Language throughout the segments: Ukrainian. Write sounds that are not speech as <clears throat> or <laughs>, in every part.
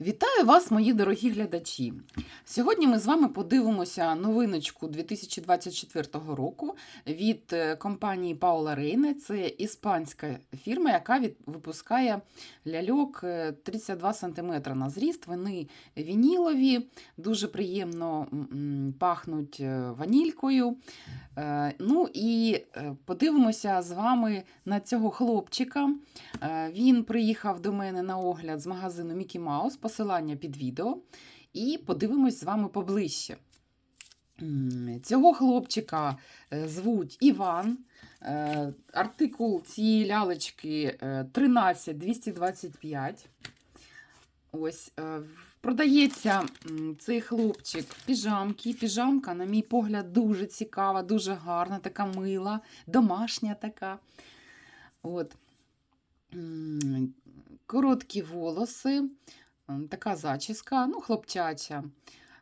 Вітаю вас, мої дорогі глядачі! Сьогодні ми з вами подивимося новиночку 2024 року від е, компанії Паула Рейне. Це іспанська фірма, яка випускає ляльок е, 32 см на зріст. Вони вінілові, дуже приємно пахнуть е, ванількою. Е, Ну і е, подивимося з вами на цього хлопчика. Е, Він приїхав до мене на огляд з магазину Мікі Маус, посилання під відео, і подивимось з вами поближче. Цього хлопчика е, звуть Іван. Е, Артикул цієї лялечки е, 13225. Ось, е, продається цей хлопчик піжамки. Піжамка, на мій погляд, дуже цікава, дуже гарна, така мила, домашня така. От. Короткі волоси, така зачіска, ну, хлопчача,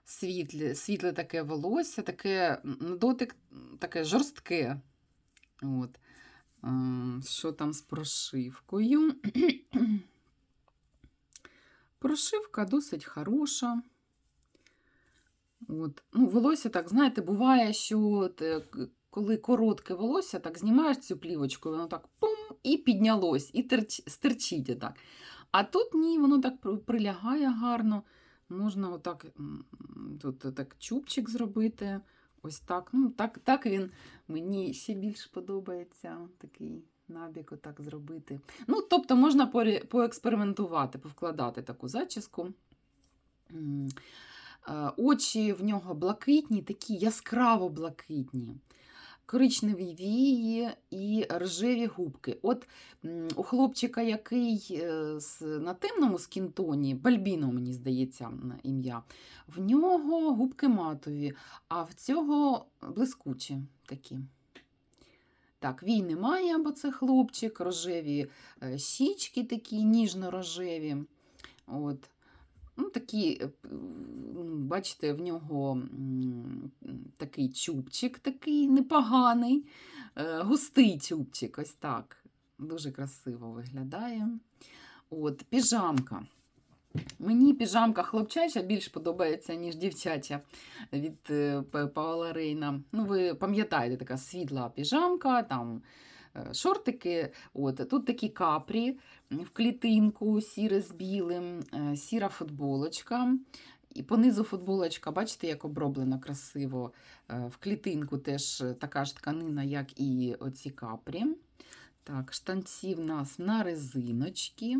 світле, світле таке волосся, таке на дотик таке жорстке. От. Ем, Що там з прошивкою? <clears throat> Прошивка досить хороша. От. Ну, волосся, так, знаєте, буває, що от, коли коротке волосся, так знімаєш цю плівочку, воно так пум, і піднялось, і терч, стерчить отак. А тут ні, воно так прилягає гарно. Можна отак тут так чубчик зробити. Ось так. Ну, так, так він мені ще більш подобається. Такий набік отак зробити. Ну, тобто можна поекспериментувати, повкладати таку зачіску. Е, Очі в нього блакитні, такі яскраво блакитні. Коричневі вії і рожеві губки. От у хлопчика, який е, на темному скінтоні, Бальбіно, мені здається, ім'я, в нього губки матові, а в цього блискучі такі. Так, вій немає, бо це хлопчик, рожеві е, щічки такі, ніжно-рожеві. От. Ну, такі, е, бачите, в нього такий чубчик, такий непоганий, е, густий чубчик, ось так. Дуже красиво виглядає. От, піжамка. Мені піжамка хлопчача більш подобається, ніж дівчача від е, П- Паула Рейна. Ну, ви пам'ятаєте, така світла піжамка, там шортики. От, тут такі капрі в клітинку, сіре з білим, е, сіра футболочка. І понизу футболочка, бачите, як оброблена красиво. Е, В клітинку теж така ж тканина, як і оці капрі. Так, штанці в нас на резиночки.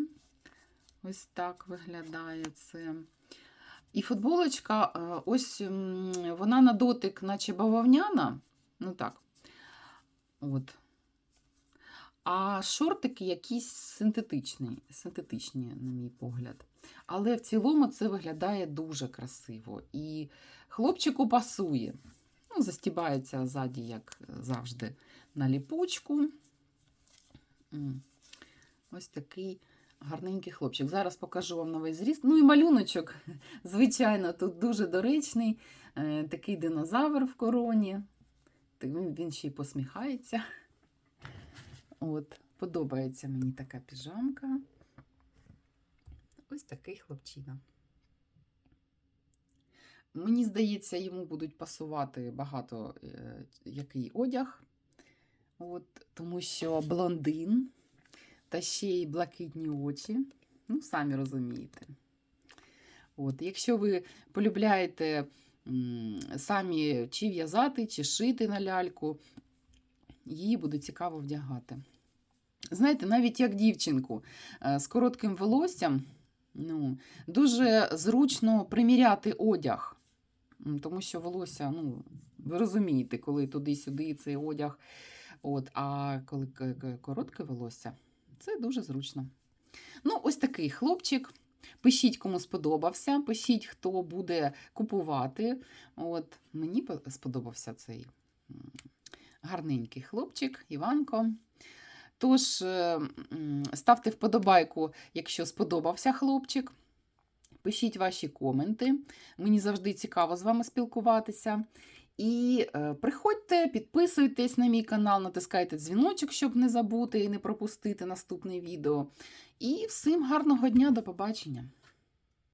Ось так виглядає це. І футболочка, е, ось вона на дотик, наче бавовняна. Ну так. От. А шортики якісь синтетичні, синтетичні, на мій погляд. Але в цілому це виглядає дуже красиво. І хлопчику пасує. Ну, застібається ззаді, як завжди, на ліпучку. Ось такий гарненький хлопчик. Зараз покажу вам новий зріст. Ну і малюночок, <laughs> звичайно, тут дуже доречний. Е, Такий динозавр в короні. Він, він ще й посміхається. От, подобається мені така піжамка. Ось такий хлопчина. Мені здається, йому будуть пасувати багато е, який одяг. От, тому що блондин та ще й блакитні очі. Ну, самі розумієте. От, якщо ви полюбляєте м, самі чи в'язати, чи шити на ляльку, її буде цікаво вдягати. Знаєте, навіть як дівчинку е, з коротким волоссям, ну, дуже зручно приміряти одяг. Тому що волосся, ну, ви розумієте, коли туди-сюди цей одяг. От, а коли коротке волосся, це дуже зручно. Ну, ось такий хлопчик. Пишіть, кому сподобався, пишіть, хто буде купувати. От, мені сподобався цей гарненький хлопчик, Іванко. Тож, е, ставте вподобайку, якщо сподобався хлопчик. Пишіть ваші коменти. Мені завжди цікаво з вами спілкуватися. І е, приходьте, підписуйтесь на мій канал, натискайте дзвіночок, щоб не забути і не пропустити наступне відео. І всім гарного дня, до побачення!